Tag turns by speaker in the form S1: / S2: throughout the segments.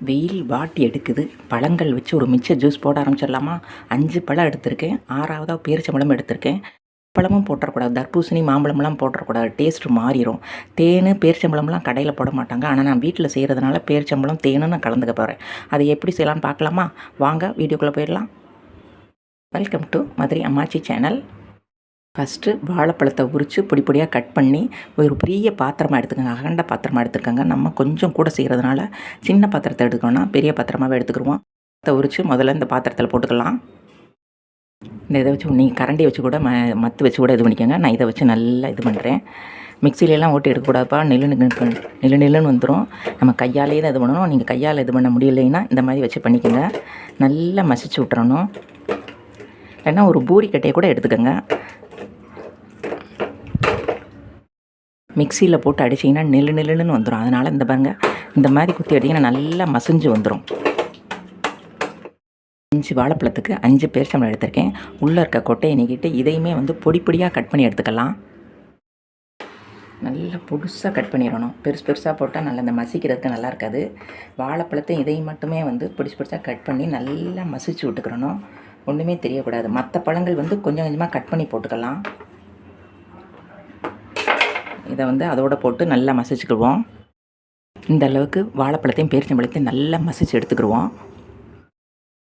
S1: வெயில் வாட்டி எடுக்குது. பழங்கள் வச்சு ஒரு மிச்ச ஜூஸ் போட ஆரம்பிச்சிடலாமா? அஞ்சு பழம் எடுத்திருக்கேன். ஆறாவதாக பேரிச்சம்பழம் எடுத்திருக்கேன். பழமும் போட்டுறக்கூடாது. தர்பூசணி மாம்பழம்லாம் போட்டுறக்கூடாது. டேஸ்ட் மாறிடும் தேன் பேரிச்சம்பழம்லாம் கடையில் போட மாட்டாங்க. ஆனால் நான் வீட்டில் செய்கிறதுனால பேரிச்சம்பழம் தேனும் நான் கலந்துக்க போகிறேன் அதை எப்படி செய்யலாம்னு பார்க்கலாமா? வாங்க வீடியோக்குள்ளே போயிடலாம். வெல்கம் டு மதுரை அம்மாச்சி சேனல் ஃபஸ்ட்டு வாழைப்பழத்தை உரித்து பொடி பொடியாக கட் பண்ணி ஒரு பெரிய பாத்திரமாக எடுத்துக்கோங்க. அகண்ட பாத்திரமாக எடுத்துக்கோங்க. நம்ம கொஞ்சம் கூட செய்கிறதுனால சின்ன பாத்திரத்தை எடுத்துக்கோன்னா பெரிய பாத்திரமாகவே எடுத்துக்கிடுவோம் அதை உரித்து முதல்ல இந்த பாத்திரத்தில் போட்டுக்கலாம். இந்த இதை வச்சு நீங்கள் கரண்டி வச்சு கூட ம மத்து வச்சு கூட இது பண்ணிக்கோங்க. நான் இதை வச்சு நல்லா இது பண்ணுறேன் மிக்சிலெலாம் ஓட்டி எடுக்கக்கூடாதுப்பா. நெல்லு நின்று நெல்லு நெல்லுன்னு வந்துடும் நம்ம கையாலேயே தான் இது பண்ணணும். நீங்கள் கையால் இது பண்ண முடியலைன்னா இந்த மாதிரி வச்சு பண்ணிக்கோங்க. நல்லா மசிச்சு விட்டுறணும். இல்லைன்னா ஒரு பூரி கட்டையை கூட எடுத்துக்கோங்க. மிக்சியில் போட்டு அடிச்சிங்கன்னா நெல்லு நெல்லுன்னு வந்துடும் அதனால் இந்த பாருங்க இந்த மாதிரி குத்தி அடிங்கன்னா நல்லா மசிஞ்சு வந்துடும் அஞ்சு வாழைப்பழத்துக்கு அஞ்சு பேரிச்சம்பழம் எடுத்திருக்கேன். உள்ளே இருக்க கொட்டையை நீக்கிட்டு இதையுமே வந்து பொடி பொடியாக கட் பண்ணி எடுத்துக்கலாம். நல்லா புதுசாக கட் பண்ணிடணும். பெருசு பெருசாக போட்டால் நல்லா இந்த மசிக்கிறதுக்கு நல்லா இருக்காது. வாழைப்பழத்தை இதையும் மட்டுமே வந்து பொடிசு பிடிச்சா கட் பண்ணி நல்லா மசிச்சு விட்டுக்கிறணும் ஒன்றுமே தெரியக்கூடாது. மற்ற பழங்கள் வந்து கொஞ்சம் கொஞ்சமாக கட் பண்ணி போட்டுக்கலாம். இதை வந்து அதோட போட்டு நல்லா மசிச்சுக்கிடுவோம். இந்த அளவுக்கு வாழைப்பழத்தையும் பேரிச்சம்பழத்தையும் நல்லா மசிச்சு எடுத்துக்கிடுவோம்.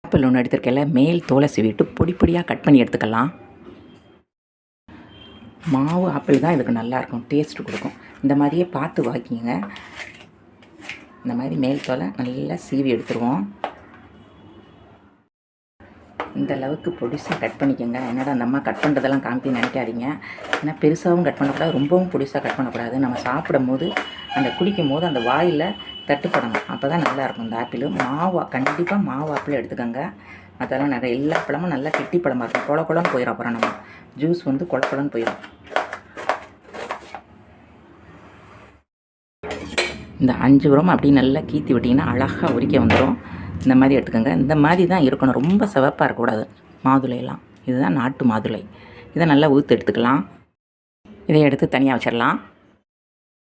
S1: ஆப்பிள் ஒன்று எடுத்திருக்கல மேல் தோலை சீவிட்டு பொடி பொடியாக கட் பண்ணி எடுத்துக்கலாம். மாவு ஆப்பிள் தான் இதுக்கு நல்லாயிருக்கும் டேஸ்ட் கொடுக்கும். இந்த மாதிரியே பார்த்து வாக்கிங்க இந்த மாதிரி மேல் தோலை நல்லா சீவி எடுத்துருவோம். இந்த அளவுக்கு பொடிசாக கட் பண்ணிக்கோங்க. என்னடா அந்த அம்மா கட் பண்ணுறதெல்லாம் காமிப்பி நினைக்காதீங்க. ஏன்னா பெருசாகவும் கட் பண்ணக்கூடாது ரொம்பவும் பொடிசாக கட் பண்ணக்கூடாது. நம்ம சாப்பிடும் போது அந்த குடிக்கும் போது அந்த வாயில் தட்டுப்படணும் அப்போ தான் நல்லாயிருக்கும் இந்த ஆப்பிள். மாவு கண்டிப்பாக மாவு ஆப்பிள் எடுத்துக்கோங்க. அதெல்லாம் நிறைய எல்லா பழமும் நல்லா கெட்டி பழமாக இருக்கும். குள குளம்னு போயிடும் அப்புறம் நம்ம. ஜூஸ் வந்து குள குளம்னு போயிடும் இந்த அஞ்சு உரம் அப்படி நல்லா கீத்தி விட்டிங்கன்னா அழகாக உரிக்க வந்துடும் இந்த மாதிரி எடுத்துக்கோங்க. இந்த மாதிரி தான் இருக்கணும். ரொம்ப சிவப்பாக இருக்கக்கூடாது. மாதுளையெல்லாம். இதுதான் நாட்டு மாதுளை. இதை நல்லா ஊற்று எடுத்துக்கலாம். இதை எடுத்து தனியாக வச்சிடலாம்.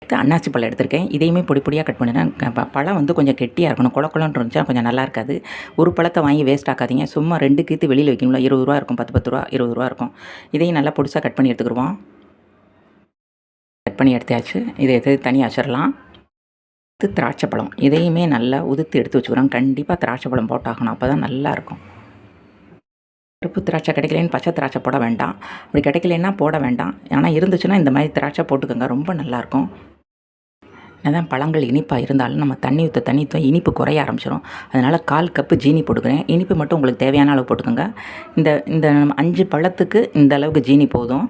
S1: அடுத்து அன்னாச்சி பழம் எடுத்திருக்கேன். இதையுமே பொடி பொடியாக கட் பண்ணிடுறேன் பழம் வந்து கொஞ்சம் கெட்டியாக இருக்கணும். குள குளம்னு இருந்துச்சா கொஞ்சம் நல்லா இருக்காது. ஒரு பழத்தை வாங்கி வேஸ்ட் ஆக்காதீங்க. சும்மா ரெண்டு கீத்து வெளியில் வைக்கணும்ல. இருபது ரூபா இருக்கும். பத்து பத்து ரூபா இருபது ரூபா இருக்கும். இதையும் நல்லா பொடிசாக கட் பண்ணி எடுத்துக்கிடுவோம். கட் பண்ணி எடுத்தாச்சு. இதை எடுத்து தனியாக வச்சிடலாம். பத்து திராட்சை பழம் இதையுமே நல்லா உதுத்து எடுத்து வச்சுக்கிறோம். கண்டிப்பாக திராட்சை பழம் போட்டாகணும். அப்போ தான் நல்லாயிருக்கும். கருப்பு திராட்சை கிடைக்கலன்னு பச்சை திராட்சை போட வேண்டாம். அப்படி கிடைக்கலன்னா போட வேண்டாம். ஆனால் இருந்துச்சுன்னா இந்த மாதிரி திராட்சை போட்டுக்கோங்க. ரொம்ப நல்லாயிருக்கும். என்னதான் பழங்கள் இனிப்பாக இருந்தாலும் நம்ம தண்ணி ஊற்ற தண்ணி ஊற்ற இனிப்பு குறைய ஆரம்பிச்சிடும் அதனால் கால் கப்பு ஜீனி போட்டுக்கிறேன். இனிப்பு மட்டும் உங்களுக்கு தேவையான அளவு போட்டுக்கோங்க. இந்த இந்த அஞ்சு பழத்துக்கு இந்த அளவுக்கு ஜீனி போதும்.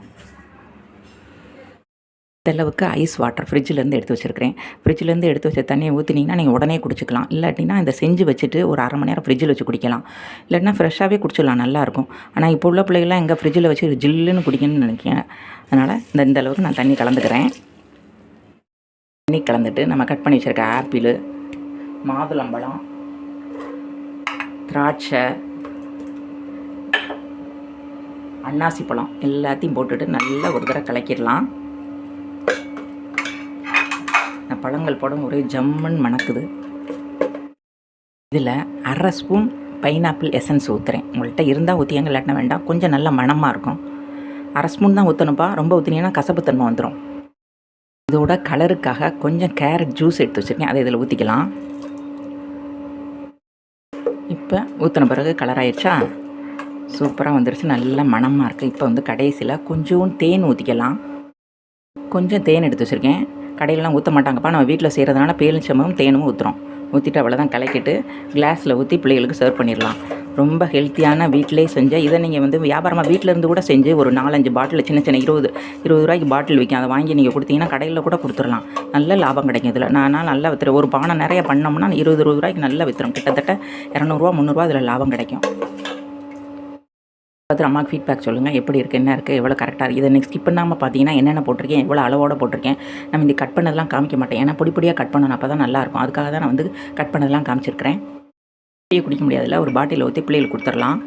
S1: அளவுக்கு ஐஸ் வாட்டர் ஃப்ரிட்ஜிலேருந்து எடுத்து வச்சுருக்கிறேன். ஃப்ரிட்ஜிலேருந்து எடுத்து வச்ச தண்ணியை ஊற்றினீங்கன்னா நீங்கள் உடனே குடிச்சிக்கலாம். இல்லாட்டினா இந்த செஞ்சு வச்சுட்டு ஒரு அரை மணி நேரம் ஃப்ரிட்ஜில் வச்சு குடிக்கலாம். இல்லைன்னா ஃப்ரெஷ்ஷாகவே குடிச்சிடலாம் நல்லாயிருக்கும். ஆனால் இப்போ உள்ள பிள்ளைகள்லாம் எங்கள் ஃப்ரிட்ஜில் வச்சு ஜில்லுன்னு குடிக்கணும்னு நினைக்கிறேன். அதனால் இந்த இந்த அளவுக்கு நான் தண்ணி கலந்துக்கிறேன். தண்ணி கலந்துட்டு நம்ம கட் பண்ணி வச்சுருக்க ஆப்பிள் மாதுளம்பழம் திராட்சை அன்னாசி பழம் எல்லாத்தையும் போட்டுட்டு நல்லா ஒரு தடவை கலக்கிடலாம் இந்த பழங்கள் படம் ஒரே ஜம்முன்னு மணக்குது. இதில் அரை ஸ்பூன் பைனாப்பிள் எசன்ஸ் ஊற்றுறேன் உங்கள்கிட்ட இருந்தால் ஊற்றியாங்க இல்லாட்டினா வேண்டாம். கொஞ்சம் நல்ல மணமாக இருக்கும். அரை ஸ்பூன் தான் ஊற்றணும்ப்பா ரொம்ப ஊற்றினீங்கன்னா கசப்புத்தன்மை வந்துடும் இதோட கலருக்காக கொஞ்சம் கேரட் ஜூஸ் எடுத்து வச்சுருக்கேன். அதை இதில் ஊற்றிக்கலாம் இப்போ ஊற்றின பிறகு கலர் ஆயிடுச்சா சூப்பராக வந்துருச்சு. நல்ல மணமாக இருக்குது இப்போ வந்து கடைசியில் கொஞ்சோண்டு தேன் ஊற்றிக்கலாம் கொஞ்சம் தேன் எடுத்து வச்சுருக்கேன். கடையிலலாம் ஊற்ற மாட்டாங்கப்பா. நம்ம வீட்டில் செய்கிறதுனால பேலிச்சமும் தேனும் ஊற்றுறோம் ஊற்றிட்டு அவ்வளோதான் கலக்கிட்டு கிளாஸில் ஊற்றி பிள்ளைகளுக்கு சர்வ் பண்ணிடலாம். ரொம்ப ஹெல்த்தியான வீட்டிலே செஞ்ச இதை நீங்கள் வந்து வியாபாரமாக வீட்டில் இருந்து கூட செஞ்சு ஒரு நாலஞ்சு பாட்டில் சின்ன சின்ன இருபது இருபது ரூபாய்க்கு பாட்டில் விற்கும் அதை வாங்கி நீங்கள் கொடுத்தீங்கன்னா கடையில் கூட கொடுத்துடலாம். நல்ல லாபம் கிடைக்கும் இதில். நான் நல்லா விற்றுறேன் ஒரு பானை நிறைய பண்ணோம்னா இருபது இருபது ரூபாய்க்கு நல்லா விற்றுறோம் கிட்டத்தட்ட இரநூறுவா முந்நூறுரூவா இதில் லாபம் கிடைக்கும். பார்த்து அம்மாவுக்கு ஃபீட்பேக் சொல்லுங்கள் எப்படி இருக்குது என்ன இருக்குது எவ்வளோ கரெக்டாக இருக்குது இதை நெக்ஸ்ட் ஸ்கிப் பண்ணாமல் பார்த்தீங்கன்னா என்னென்ன போட்டிருக்கேன் எவ்வளோ அளவோட போட்டிருக்கேன் நம்ம இந்த கட் பண்ணதெல்லாம் காமிக்க மாட்டேன். ஏன்னா பொடி பொடியாக கட் பண்ணணும் அப்போ தான் நல்லாயிருக்கும் அதுக்காக தான் நான் வந்து கட் பண்ணதெல்லாம் காமிச்சிருக்கிறேன். டீ குடிக்க முடியாதுல்ல ஒரு பாட்டிலில் ஊற்றி பிள்ளைகளுக்கு கொடுத்துடலாம்.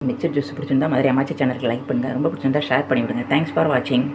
S1: மிக்சர் ஜூஸ் பிடிச்சிருந்தா மாதிரி அம்மாச்சி சேனலுக்கு லைக் பண்ணுங்கள் ரொம்ப பிடிச்சிருந்தா ஷேர் பண்ணிவிடுங்க. தேங்க்ஸ் ஃபார் வாட்சிங்